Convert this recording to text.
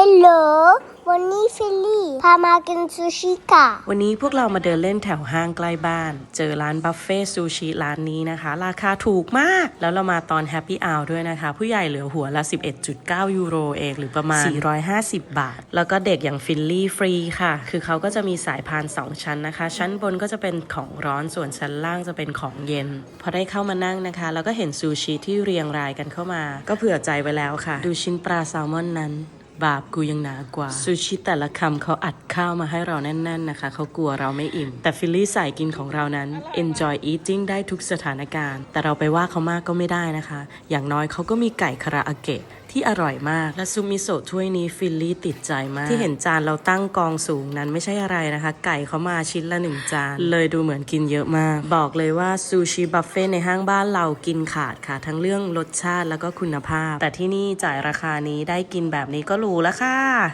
ฮลโหล วันนี้ฟิลลี่พามากินซูชิค่ะ วันนี้พวกเรามาเดินเล่นแถวห้างใกล้บ้าน เจอร้านบัฟเฟ่ซูชิร้านนี้นะคะ ราคาถูกมาก แล้วเรามาตอนแฮปปี้อ r ด้วยนะคะ ผู้ใหญ่เหลือหัวละ 11.9 ยูโรเองหรือประมาณ 450 บาท แล้วก็เด็กอย่างฟิลลี่ฟรีค่ะ คือเขาก็จะมีสายพาน 2 ชั้นนะคะ ชั้นบนก็จะเป็นของร้อน ส่วนชั้นล่างจะเป็นของเย็น พอได้เข้ามานั่งนะคะ แล้วก็เห็นซูชิที่เรียงรายกันเข้ามา ก็เผื่อใจไว้แล้วค่ะ ดูชิ้นปลาแซลมอนนั้น บาปกูยังหนากว่า ซูชิแต่ละคำเขาอัดข้าวมาให้เราแน่น ๆ นะคะ เขากลัวเราไม่อิ่ม แต่ฟิลลี่สายกินของเรานั้น enjoy eating ได้ทุกสถานการณ์ แต่เราไปว่าเขามากก็ไม่ได้นะคะ อย่างน้อยเขาก็มีไก่คาราอาเกะ ที่อร่อยมากและซุปมิโซะถ้วยนี้ฟิลลี่ติดใจมาก ที่เห็นจานเราตั้งกองสูงนั้นไม่ใช่อะไรนะคะ ไก่เขามาชิ้นละหนึ่งจาน เลยดูเหมือนกินเยอะมาก บอกเลยว่าซูชิบัฟเฟ่ในห้างบ้านเรากินขาดค่ะ ทั้งเรื่องรสชาติแล้วก็คุณภาพ แต่ที่นี่จ่ายราคานี้ได้กินแบบนี้ก็หรูแล้วค่ะ